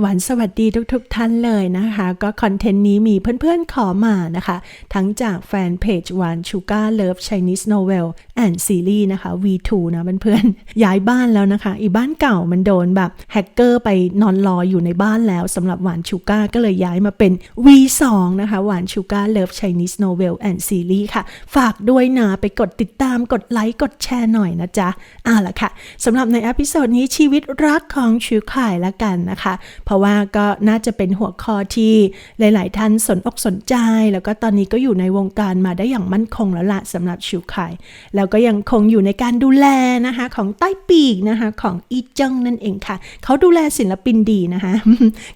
หวานสวัสดีทุกๆทท่านเลยนะคะ ก็คอนเทนต์นี้มีเพื่อนๆขอมานะคะ ทั้งจากแฟนเพจหวานชูการ์เลิฟ Chinese Novel and Series นะคะ V2 นะเพื่อนๆย้ายบ้านแล้วนะคะ อีบ้านเก่ามันโดนแบบแฮกเกอร์ไปนอนรออยู่ในบ้านแล้วสำหรับหวานชูการ์ก็เลยย้ายมาเป็น V2 นะคะหวานชูการ์เลิฟ Chinese Novel and Series ค่ะ ฝากด้วยนะไปกดติดตามกดไลค์กดแชร์หน่อยนะจ๊ะอ่าละค่ะสำหรับในอพิโซดนี้ชีวิตรักของชูข่ายละกันนะคะเพราะว่าก็น่าจะเป็นหัวข้อที่หลาย ๆ ท่านสนอกสนใจ แล้วก็ตอนนี้ก็อยู่ในวงการมาได้อย่างมั่นคงแล้วละสำหรับชิวไข่แล้วก็ยังคงอยู่ในการดูแลนะคะของใต้ปีกนะคะของอีเจิงนั่นเองค่ะ เขาดูแลศิลปินดีนะคะ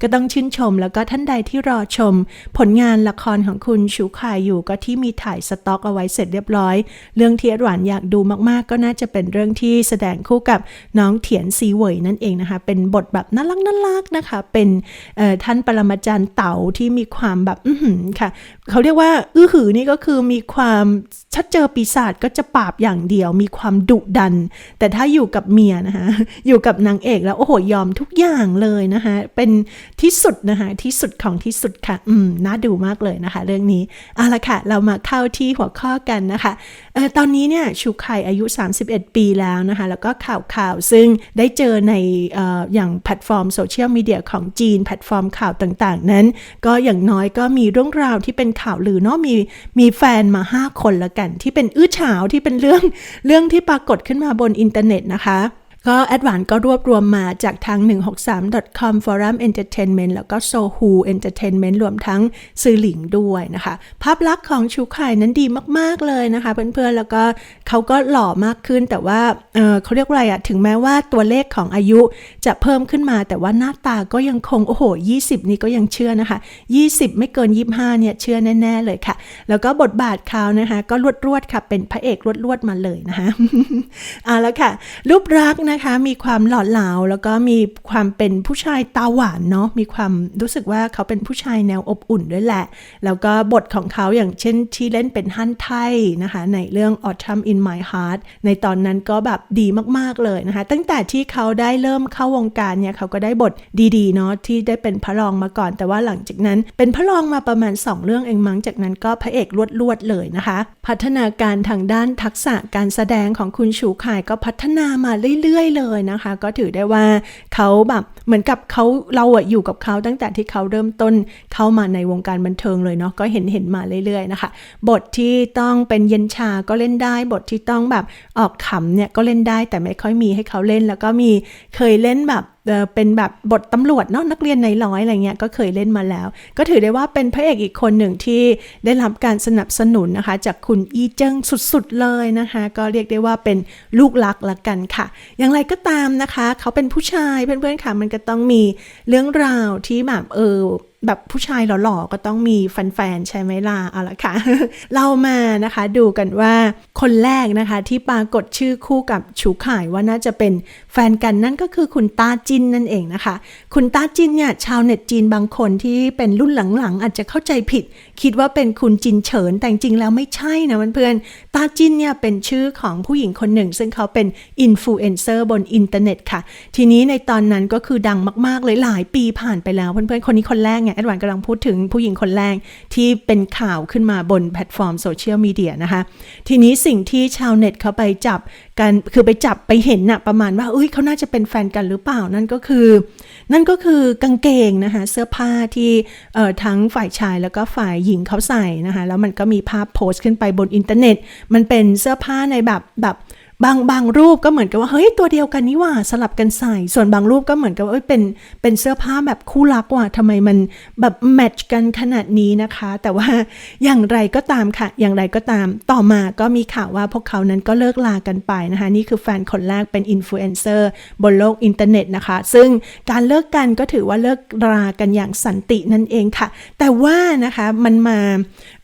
ก็ต้องชื่นชมแล้วก็ท่านใดที่รอชม ผลงานละครของคุณชิวไข่อยู่ก็ที่มีถ่ายสต็อกเอาไว้เสร็จเรียบร้อย เรื่องที่อดหวานอยากดูมาก ๆ ก็น่าจะเป็นเรื่องที่แสดงคู่กับน้องเถียนซีเวยนั่นเองนะคะ เป็นบทแบบน่ารักน่ารักนะคะเป็นท่านปรมาจารย์เต๋าที่มีความแบบอือหือค่ะเขาเรียกว่า อื้อหือนี่ก็คือมีความชัดเจอปีศาจก็จะปราบอย่างเดียว มีความดุดัน แต่ถ้าอยู่กับเมียนะคะอยู่กับนางเอกแล้วโอ้โหยอมทุกอย่างเลยนะคะเป็นที่สุดนะคะที่สุดของที่สุดค่ะ อืมน่าดูมากเลยนะคะ เรื่องนี้เอาละค่ะ เรามาเข้าที่หัวข้อกันนะคะ ตอนนี้เนี่ยชูไข่อายุ 31 ปีแล้วนะคะ แล้วก็ข่าวข่าวซึ่งได้เจอในออย่างแพลตฟอร์มโซเชียลมีเดียของจีน แพลตฟอร์มข่าวต่างๆ นั้น ก็อย่างน้อยก็มีเรื่องราวที่เป็นข่าวลือเนาะมีมีแฟนมา 5 คนละกัน ที่เป็นอื้อฉาวที่เป็นเรื่องเรื่องที่ปรากฏขึ้นมาบนอินเทอร์เน็ตนะคะ ก็แอดวานก็รวบรวมมาจากทาง 163.com Forum Entertainment แล้วก็ Sohu Entertainment รวมทั้งซื้อหลิงด้วยนะคะ ภาพลักษณ์ของชูไข่นั้นดีมาก ๆ เลยนะคะเพื่อนๆ แล้วก็เขาก็หล่อมากขึ้นแต่ว่าเเขาเรียกว่าอะไรอะถึงแม้ว่าตัวเลขของอายุจะเพิ่มขึ้นมา แต่ว่าหน้าตาก็ยังคง โอ้โห 20 นี่ก็ยังเชื่อนะคะ 20 ไม่เกิน 25 เนี่ยเชื่อแน่ ๆ เลยค่ะ แล้วก็บทบาทเขานะคะก็รวดๆค่ะเป็นพระเอกรวดๆมาเลยนะคะเอาล้วค่ะรูปรักษนะคะ มีความหล่อเหลาแล้วก็มีความเป็นผู้ชายตาหวานเนาะมีความรู้สึกว่าเขาเป็นผู้ชายแนวอบอุ่นด้วยแหละ แล้วก็บทของเขาอย่างเช่นที่เล่นเป็นฮั่นไทนะคะ ในเรื่อง Autumn in My Heart ในตอนนั้นก็แบบดีมากๆเลยนะคะ ตั้งแต่ที่เขาได้เริ่มเข้าวงการเนี่ยเขาก็ได้บทดีๆเนาะที่ได้เป็นพระรองมาก่อน แต่ว่าหลังจากนั้นเป็นพระรองมาประมาณ 2 เรื่องเองมั้งจากนั้นก็พระเอกลวดๆเลยนะคะ พัฒนาการทางด้านทักษะการแสดงของคุณชูข่ายก็พัฒนามาเรื่อยๆ เลยนะคะ ก็ถือได้ว่าเขาแบบเหมือนกับเขาเราอะอยู่กับเขาตั้งแต่ที่เขาเริ่มต้นเข้ามาในวงการบันเทิงเลยเนาะก็เห็นเห็นมาเรื่อยๆนะคะ บทที่ต้องเป็นเย็นชาก็เล่นได้ บทที่ต้องแบบออกขำเนี่ยก็เล่นได้แต่ไม่ค่อยมีให้เขาเล่นแล้วก็มีเคยเล่นแบบ เป็นแบบบทตำรวจเนาะนักเรียนในร้อยอะไรเงี้ยก็เคยเล่นมาแล้ว ก็ถือได้ว่าเป็นพระเอกอีกคนหนึ่งที่ได้รับการสนับสนุนนะคะ จากคุณอีเจิงสุดๆเลยนะคะ ก็เรียกได้ว่าเป็นลูกรักละกันค่ะ อย่างไรก็ตามนะคะ เขาเป็นผู้ชายเพื่อนๆค่ะ มันก็ต้องมีเรื่องราวที่แบบเออ แบบผู้ชายหล่อๆก็ต้องมีแฟนๆใช่ไหมล่ะเอาละค่ะ เรามานะคะดูกันว่าคนแรกนะคะที่ปรากฏชื่อคู่กับชูข่ายว่าน่าจะเป็นแฟนกันนั่นก็คือคุณตาจินนั่นเองนะคะ คุณตาจินเนี่ยชาวเน็ตจีนบางคนที่เป็นรุ่นหลังๆ อาจจะเข้าใจผิด คิดว่าเป็นคุณจินเฉินแต่จริงแล้วไม่ใช่นะเพื่อนๆตาจินเนี่ยเป็นชื่อของผู้หญิงคนหนึ่ง ซึ่งเขาเป็นอินฟลูเอนเซอร์บนอินเทอร์เน็ตค่ะ ทีนี้ในตอนนั้นก็คือดังมากๆเลยหลายปีผ่านไปแล้วเพื่อนๆคนนี้คนแรกไงแอดวานกำลังพูดถึงผู้หญิงคนแรกที่เป็นข่าวขึ้นมาบนแพลตฟอร์มโซเชียลมีเดียนะคะ ทีนี้สิ่งที่ชาวเน็ตเขาไปจับ การคือไปจับไปเห็นน่ะประมาณว่าเอ้ยเขาน่าจะเป็นแฟนกันหรือเปล่านั่นก็คือ นั่นก็คือกางเกงนะคะเสื้อผ้าที่ทั้งฝ่ายชายแล้วก็ฝ่ายหญิงเขาใส่นะคะแล้วมันก็มีภาพโพสต์ขึ้นไปบนอินเทอร์เน็ต มันเป็นเสื้อผ้าในแบบแบบ บางบางรูปก็เหมือนกับว่าเฮ้ยตัวเดียวกันนี่ว่าสลับกันใส่ ส่วนบางรูปก็เหมือนกับว่าเป็นเป็นเสื้อผ้าแบบคู่รักว่าทำไมมันแบบแมทช์กันขนาดนี้นะคะ แต่ว่าอย่างไรก็ตามค่ะ อย่างไรก็ตามต่อมาก็มีข่าวว่าพวกเขานั้นก็เลิกลากันไปนะคะ นี่คือแฟนคนแรกเป็นอินฟลูเอนเซอร์บนโลกอินเทอร์เน็ตนะคะ ซึ่งการเลิกกันก็ถือว่าเลิกรากันอย่างสันตินั่นเองค่ะ แต่ว่านะคะมันมา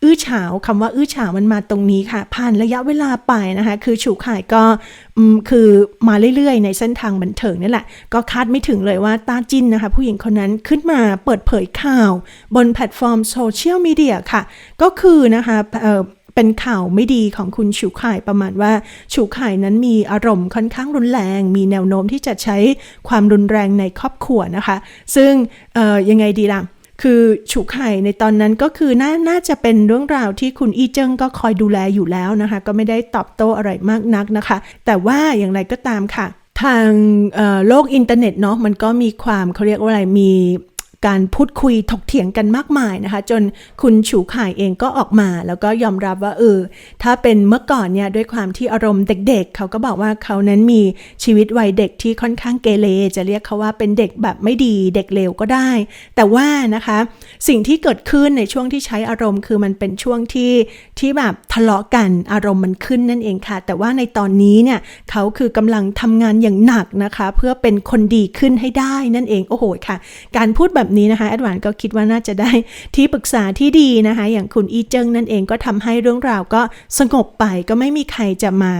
อื้อฉาวคำว่าอื้อฉาวมันมาตรงนี้ค่ะ ผ่านระยะเวลาไปนะคะ คือฉูข่ายก็คือมาเรื่อยๆ ในเส้นทางบันเทิงนี่แหละ ก็คาดไม่ถึงเลยว่าตาจินนะคะ ผู้หญิงคนนั้นขึ้นมาเปิดเผยข่าว บนแพลตฟอร์มโซเชียลมีเดียค่ะ ก็คือนะคะเป็นข่าวไม่ดีของคุณชูข่ายประมาณว่าชูข่ายนั้นมีอารมณ์ค่อนข้างรุนแรง มีแนวโน้มที่จะใช้ความรุนแรงในครอบครัวนะคะ ซึ่งยังไงดีล่ะ คือฉุกไห่ในตอนนั้นก็คือน่าน่าจะเป็นเรื่องราวที่คุณอีเจิ้งก็คอยดูแลอยู่แล้วนะคะ ก็ไม่ได้ตอบโต้อะไรมากนักนะคะ แต่ว่าอย่างไรก็ตามค่ะ ทางโลกอินเทอร์เน็ตเนาะมันก็มีความเขาเรียกว่าอะไรมี การพูดคุยถกเถียงกันมากมายนะคะ จนคุณฉูข่ายเองก็ออกมา แล้วก็ยอมรับว่าเออถ้าเป็นเมื่อก่อนเนี่ยด้วยความที่อารมณ์เด็ก ๆ เขาก็บอกว่าเขานั้นมีชีวิตวัยเด็กที่ค่อนข้างเกเรจะเรียกเขาว่าเป็นเด็กแบบไม่ดีเด็กเลวก็ได้ แต่ว่านะคะสิ่งที่เกิดขึ้นในช่วงที่ใช้อารมณ์ คือมันเป็นช่วงที่ที่แบบทะเลาะกันอารมณ์มันขึ้นนั่นเองค่ะ แต่ว่าในตอนนี้เนี่ยเขาคือกำลังทำงานอย่างหนักนะคะ เพื่อเป็นคนดีขึ้นให้ได้นั่นเองโอ้โหค่ะ การพูดแบบนี้นะคะแอดวานก็คิดว่าน่าจะได้ที่ปรึกษาที่ดีนะคะ อย่างคุณอีเจิงนั่นเองก็ทำให้เรื่องราวก็สงบไปก็ไม่มีใครจะมา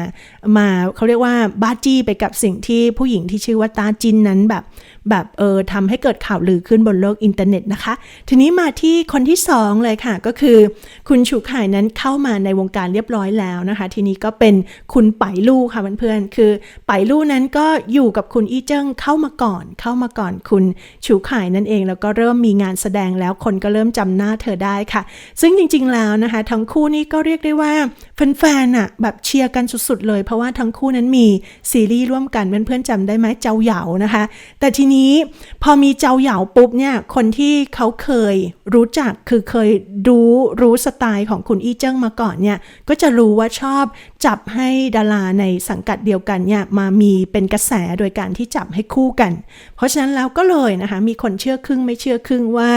มาเขาเรียกว่าบ้าจี้ไปกับสิ่งที่ผู้หญิงที่ชื่อว่าตาจินนั้นแบบแบบเออทำให้เกิดข่าวลือขึ้นบนโลกอินเทอร์เน็ตนะคะ ทีนี้มาที่คนที่สองเลยค่ะ ก็คือ คุณชูข่ายนั้นเข้ามาในวงการเรียบร้อยแล้วนะคะ ทีนี้ก็เป็นคุณไปลู่ค่ะเพื่อนๆคือไปลู่นั้นก็อยู่กับคุณอีเจิ้งเข้ามาก่อน เข้ามาก่อนคุณชูข่ายนั่นเองแล้วก็เริ่มมีงานแสดงแล้วคนก็เริ่มจำหน้าเธอได้ค่ะ ซึ่งจริง ๆ แล้วนะคะ ทั้งคู่นี่ก็เรียกได้ว่าแฟนๆอะแบบเชียร์กันสุดๆเลย เพราะว่าทั้งคู่นั้นมีซีรีส์ร่วมกันเพื่อนๆจำได้ไหมเจ้าเหยานะคะ แต่ทีนี้พอมีเจ้าเหยาปุ๊บเนี่ยคนที่เขาเคยรู้จักคือเคยรู้รู้สไตล์ของคุณอี้เจิ้งมาก่อนเนี่ยก็จะรู้ว่าชอบจับให้ดาราในสังกัดเดียวกันเนี่ยมามีเป็นกระแสโดยการที่จับให้คู่กัน เพราะฉะนั้นแล้วก็เลยนะคะมีคนเชื่อครึ่งไม่เชื่อครึ่งว่า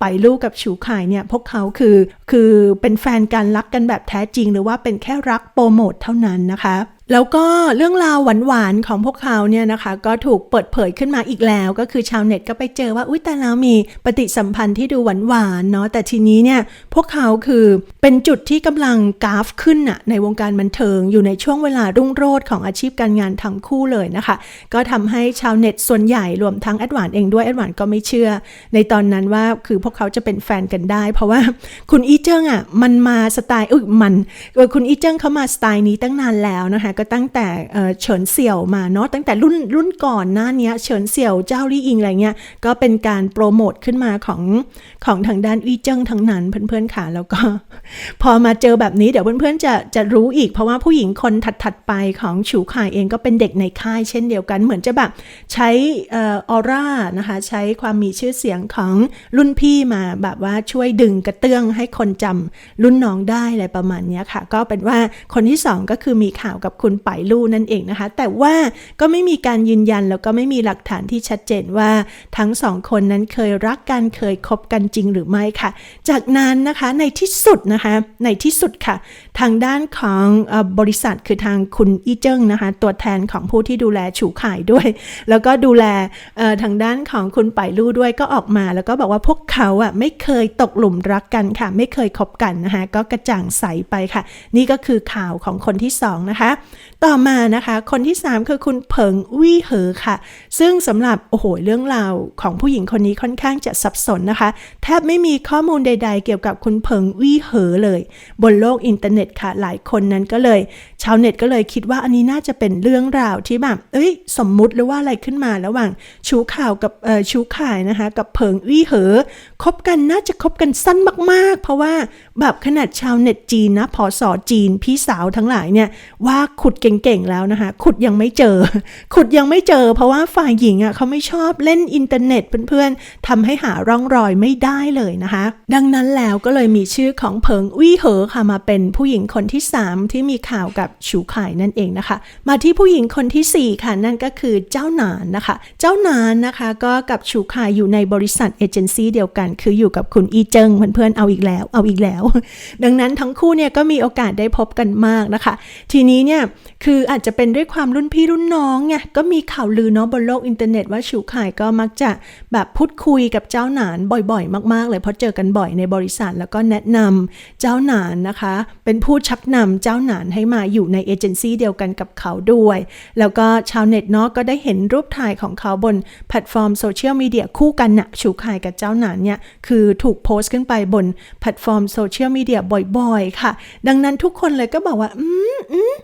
ไปลูกกับฉูข่ายเนี่ยพวกเขาคือคือเป็นแฟนกันรักกันแบบแท้จริง หรือว่าเป็นแค่รักโปรโมทเท่านั้นนะคะ แล้วก็เรื่องราวหวานๆของพวกเขาเนี่ยนะคะ ก็ถูกเปิดเผยขึ้นมาอีกแล้วก็คือชาวเน็ตก็ไปเจอว่าอุ้ยแต่แล้วมีปฏิสัมพันธ์ที่ดูหวานๆเนาะแต่ทีนี้เนี่ยพวกเขาคือเป็นจุดที่กำลังกราฟขึ้นอะในวงการบันเทิงอยู่ในช่วงเวลารุ่งโรจน์ของอาชีพการงานทั้งคู่เลยนะคะ ก็ทำให้ชาวเน็ตส่วนใหญ่รวมทั้งแอดวานเองด้วยแอดวานก็ไม่เชื่อ ในตอนนั้นว่าคือพวกเขาจะเป็นแฟนกันได้ เพราะว่าคุณอีเจิ้งอะมันมาสไตล์อุ้ยมันเออคุณอีเจิ้งเขามาสไตล์นี้ตั้งนานแล้วนะคะก็ตั้งแต่เฉินเสี่ยวมาเนาะตั้งแต่รุ่นรุ่นก่อนหน้าเนี้ยเฉินเสี่ยวเจ้าลี่อิงอะไรเงี้ยก็เป็นการโปรโมทขึ้นมาของของทางด้านอีเจิ้งทั้งนั้นเพื่อนๆค่ะแล้วก็ พอมาเจอแบบนี้เดี๋ยวเพื่อนๆจะจะรู้อีก เพราะว่าผู้หญิงคนถัดๆไปของฉูข่ายเองก็เป็นเด็กในค่ายเช่นเดียวกันเหมือนจะแบบใช้ออร่านะคะใช้ความมีชื่อเสียงของรุ่นพี่มาแบบว่าช่วยดึงกระเตื้องให้คนจำรุ่นน้องได้อะไรประมาณนี้ค่ะ ก็เป็นว่าคนที่สองก็คือมีข่าวกับคุณไปลู่นั่นเองนะคะ แต่ว่าก็ไม่มีการยืนยันแล้วก็ไม่มีหลักฐานที่ชัดเจนว่าทั้งสองคนนั้นเคยรักกันเคยคบกันจริงหรือไม่ค่ะ จากนั้นนะคะในที่สุดนะคะในที่สุดค่ะ ทางด้านของอบริษัทคือทางคุณอีเจิ้งนะคะตัวแทนของผู้ที่ดูแลฉูข่ายด้วย แล้วก็ดูแลทางด้านของคุณไปลู่ด้วยก็ออกมา แล้วก็บอกว่าพวกเขาอะไม่เคยตกหลุมรักกันค่ะ ไม่เคยคบกันนะคะก็กระจ่างใสไปค่ะ นี่ก็คือข่าวของคนที่สองนะคะต่อมานะคะคนที่ 3 คือคุณเผิงวี่เหอค่ะ ซึ่งสำหรับโอ้โหเรื่องราวของผู้หญิงคนนี้ค่อนข้างจะสับสนนะคะ แทบไม่มีข้อมูลใด ๆ เกี่ยวกับคุณเผิงวี่เหอเลย บนโลกอินเทอร์เน็ตค่ะ หลายคนนั้นก็เลย ชาวเน็ตก็เลยคิดว่าอันนี้น่าจะเป็นเรื่องราวที่แบบเอ้ย สมมุติหรือว่าอะไรขึ้นมาระหว่างชูข่าวกับชูข่ายนะคะ กับเผิงวี่เหอคบกันน่าจะคบกันสั้นมากๆ เพราะว่าแบบขนาดชาวเน็ตจีนนะพอสอจีนพี่สาวทั้งหลายเนี่ยว่าขุดเก่งๆแล้วนะคะ ขุดยังไม่เจอ ขุดยังไม่เจอ เพราะว่าฝ่ายหญิงอะเขาไม่ชอบเล่นอินเทอร์เน็ตเพื่อนๆทำให้หาร่องรอยไม่ได้เลยนะคะ ดังนั้นแล้วก็เลยมีชื่อของเผิงวี่เหอค่ะมาเป็นผู้หญิงคนที่ 3 ที่มีข่าวกับชูข่ายนั่นเองนะคะ มาที่ผู้หญิงคนทีสี่ 4 ค่ะ นั่นก็คือเจ้าหนานนะคะ เจ้าหนานนะคะก็กับชูข่ายอยู่ในบริษัทเอเจนซี่เดียวกัน คืออยู่กับคุณอีเจิงเพื่อนๆเอาอีกแล้ว เอาอีกแล้ว ดังนั้นทั้งคู่เนี่ยก็มีโอกาสได้พบกันมากนะคะ ทีนี้เนี่ยคืออาจจะเป็นด้วยความรุ่นพี่รุ่นน้องไงก็มีข่าวลือเนาะบนโลกอินเทอร์เน็ตว่าชูไข่ก็มักจะแบบพูดคุยกับเจ้าหนานบ่อยๆ มากๆ เลยเพราะเจอกันบ่อยในบริษัทแล้วก็แนะนำเจ้าหนานนะคะ เป็นผู้ชักนำเจ้าหนานให้มาอยู่ในเอเจนซี่เดียวกันกับเขาด้วย แล้วก็ชาวเน็ตเนาะก็ได้เห็นรูปถ่ายของเขาบนแพลตฟอร์มโซเชียลมีเดียคู่กันนะชูไข่กับเจ้าหนานเนี่ยคือถูกโพสต์ขึ้นไปบนแพลตฟอร์มโซเชียลมีเดียบ่อยๆ ค่ะ ดังนั้นทุกคนเลยก็บอกว่า อืมอืม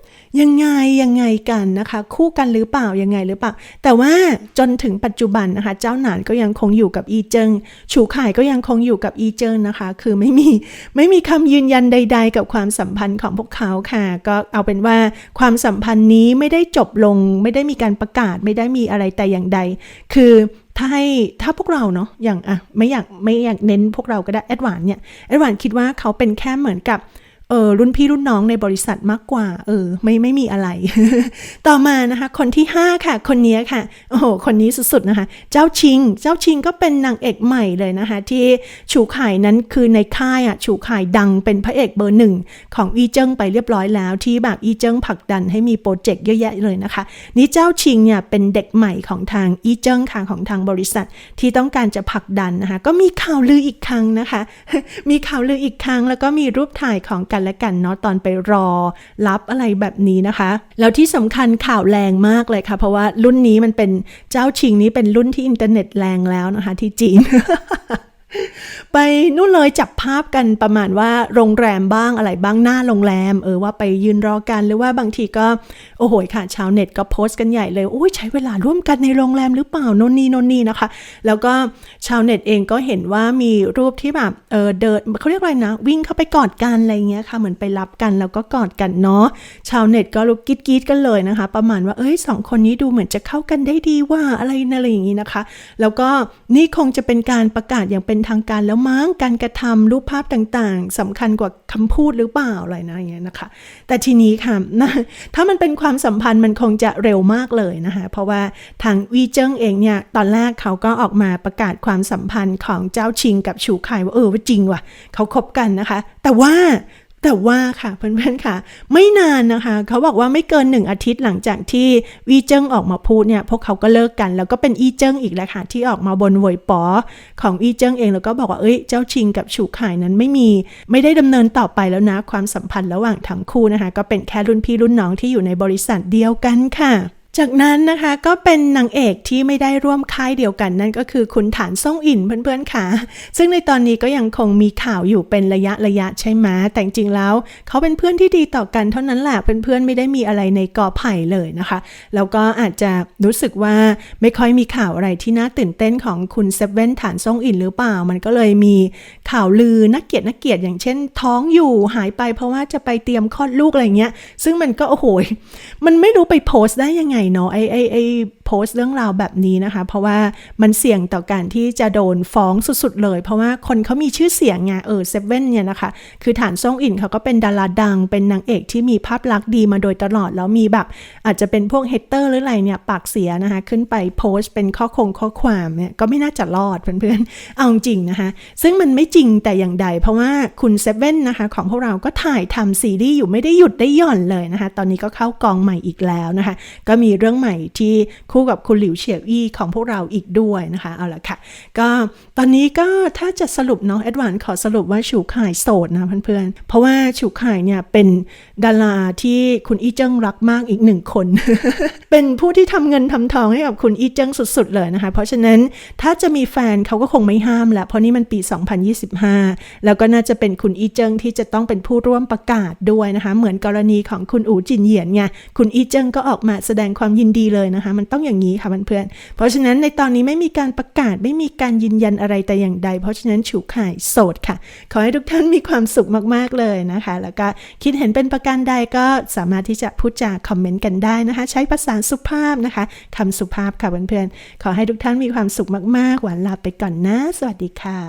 ยังไงยังไงกันนะคะ คู่กันหรือเปล่ายังไงหรือเปล่า แต่ว่าจนถึงปัจจุบันนะคะ เจ้าหนานก็ยังคงอยู่กับอีเจิงชูข่ายก็ยังคงอยู่กับอีเจิงนะคะ คือไม่มีไม่มีคำยืนยันใด ๆ กับความสัมพันธ์ของพวกเขาค่ะ ก็เอาเป็นว่าความสัมพันธ์นี้ไม่ได้จบลง ไม่ได้มีการประกาศไม่ได้มีอะไรแต่อย่างใด คือถ้าให้ถ้าพวกเราเนาะอย่างอะไม่อยากไม่อยากเน้นพวกเราก็ได้แอดวานเนี่ยแอดวานคิดว่าเขาเป็นแค่เหมือนกับ เออรุ่นพี่รุ่นน้องในบริษัทมากกว่า เออ ไม่ไม่มีอะไร ต่อมานะคะ คนที่ 5 ค่ะ คนนี้ค่ะ โอ้โห คนนี้สุดๆนะคะ เจ้าชิง เจ้าชิงก็เป็นนางเอกใหม่เลยนะคะ ที่ฉูข่ายนั้นคือในค่ายอะฉูข่ายดังเป็นพระเอกเบอร์หนึ่งของอีเจิ้งไปเรียบร้อยแล้วที่แบบอีเจิ้งผลักดันให้มีโปรเจกต์เยอะแยะเลยนะคะ นี่เจ้าชิงเนี่ยเป็นเด็กใหม่ของทางอีเจิ้งค่ะของทางบริษัท ที่ต้องการจะผลักดันนะคะ ก็มีข่าวลืออีกครั้งนะคะ มีข่าวลืออีกครั้งแล้วก็มีรูปถ่ายของกันและกันเนาะตอนไปรอรับอะไรแบบนี้นะคะ แล้วที่สำคัญข่าวแรงมากเลยค่ะ เพราะว่ารุ่นนี้มันเป็นเจ้าชิงนี้เป็นรุ่นที่อินเทอร์เน็ตแรงแล้วนะคะที่จีน ไปนู่นเลยจับภาพกันประมาณว่าโรงแรมบ้างอะไรบ้างหน้าโรงแรม เออว่าไปยืนรอกันหรือว่าบางทีก็โอ้โหค่ะชาวเน็ตก็โพสต์กันใหญ่เลยโอ้ยใช้เวลาร่วมกันในโรงแรมหรือเปล่าโนนนี่โนนนี่นะคะ แล้วก็ชาวเน็ตเองก็เห็นว่ามีรูปที่แบบเออเดินเขาเรียกอะไรนะ วิ่งเข้าไปกอดกันอะไรเงี้ยค่ะเหมือนไปรับกันแล้วก็กอดกันเนาะชาวเน็ตก็ลุกกิ๊ดๆกันเลยนะคะ ประมาณว่าเอ้ยสองคนนี้ดูเหมือนจะเข้ากันได้ดีว่าอะไรนะอะไรอย่างนี้นะคะ แล้วก็นี่คงจะเป็นการประกาศอย่างเป็นทางการแล้วมั้งการกระทำรูปภาพต่างๆสำคัญกว่าคำพูดหรือเปล่าอะไรนะอย่างเงี้ยนะคะ แต่ทีนี้ค่ะนะถ้ามันเป็นความสัมพันธ์มันคงจะเร็วมากเลยนะคะเพราะว่าทางวีเจิ้งเองเนี่ยตอนแรกเขาก็ออกมาประกาศความสัมพันธ์ของเจ้าชิงกับชูไคว่าเออว่าจริงว่ะเขาคบกันนะคะ แต่ว่า แต่ว่าค่ะเพื่อนๆค่ะ ไม่นานนะคะ เขาบอกว่าไม่เกินหนึ่งอาทิตย์หลังจากที่วีเจิ้งออกมาพูดเนี่ยพวกเขาก็เลิกกัน แล้วก็เป็นอีเจิ้งอีกแล้วค่ะที่ออกมาบนวยปอของอีเจิ้งเองแล้วก็บอกว่าเอ้ยเจ้าชิงกับฉูข่ายนั้นไม่มีไม่ได้ดำเนินต่อไปแล้วนะความสัมพันธ์ระหว่างทั้งคู่นะคะ ก็เป็นแค่รุ่นพี่รุ่นน้องที่อยู่ในบริษัทเดียวกันค่ะ จากนั้นนะคะก็เป็นนางเอกที่ไม่ได้ร่วมค่ายเดียวกันนั่นก็คือคุณฐานซ่งอินเพื่อนๆค่ะ ซึ่งในตอนนี้ก็ยังคงมีข่าวอยู่เป็นระยะระยะใช่ไหมแต่จริงๆแล้ว เขาเป็นเพื่อนที่ดีต่อกันเท่านั้นแหละเพื่อนๆไม่ได้มีอะไรในกอไผ่เลยนะคะ แล้วก็อาจจะรู้สึกว่าไม่ค่อยมีข่าวอะไรที่น่าตื่นเต้นของคุณเซเว่นฐานซ่งอินหรือเปล่า มันก็เลยมีข่าวลือนักเกียรตินักเกียรติอย่างเช่น ท้องอยู่หายไปเพราะว่าจะไปเตรียมคลอดลูกอะไรเงี้ย ซึ่งมันก็โอ้โหมันไม่รู้ไปโพสต์ได้ยังไงเนาะไอไอไอ โพสต์เรื่องราวแบบนี้นะคะ เพราะว่ามันเสี่ยงต่อการที่จะโดนฟ้องสุดๆ เลย เพราะว่าคนเขามีชื่อเสียงไงเออเซเว่นเนี่ยนะคะ คือฐานซ่งอินเขาก็เป็นดาราดัง เป็นนางเอกที่มีภาพลักษณ์ดีมาโดยตลอด แล้วมีแบบอาจจะเป็นพวกเฮเตอร์หรืออะไรเนี่ยปากเสียนะคะ ขึ้นไปโพสต์เป็นข้อคงข้อความเนี่ยก็ไม่น่าจะรอดเพื่อนๆ เอาจริงนะคะ ซึ่งมันไม่จริงแต่อย่างใด เพราะว่าคุณเซเว่นนะคะของพวกเราก็ถ่ายทำซีรีส์อยู่ไม่ได้หยุดได้หย่อนเลยนะคะ ตอนนี้ก็เข้ากองใหม่อีกแล้วนะคะ ก็มีเรื่องใหม่ที่คูกับคุณหลิวเฉียวอี้ของพวกเราอีกด้วยนะคะเอาละค่ะ ก็ตอนนี้ก็ถ้าจะสรุปเนาะแอดวานขอสรุปว่าฉูข่ายโสดนะเพื่อนๆ เพราะว่าฉูข่ายเนี่ยเป็นดาราที่คุณอีเจิ้งรักมากอีกหนึ่งคน เป็นผู้ที่ทำเงินทำทองให้กับคุณอีเจิ้งสุดๆเลยนะคะ เพราะฉะนั้นถ้าจะมีแฟนเขาก็คงไม่ห้ามแล้วเพราะนี่มันปี 2025 แล้วก็น่าจะเป็นคุณอีเจิ้งที่จะต้องเป็นผู้ร่วมประกาศด้วยนะคะ เหมือนกรณีของคุณอูจินเหยียนไงคุณอีเจิ้งก็ออกมาแสดงความยินดีเลยนะคะ มันต้องอย่างนี้ค่ะเพื่อนๆเพราะฉะนั้นในตอนนี้ไม่มีการประกาศไม่มีการยืนยันอะไรแต่อย่างใด เพราะฉะนั้นฉูข่ายโสดค่ะ ขอให้ทุกท่านมีความสุขมากๆเลยนะคะ แล้วก็คิดเห็นเป็นประการใดก็สามารถที่จะพูดจาคอมเมนต์กันได้นะคะ ใช้ภาษาสุภาพนะคะคำสุภาพค่ะเพื่อนๆขอให้ทุกท่านมีความสุขมากๆหวานลาไปก่อนนะ สวัสดีค่ะ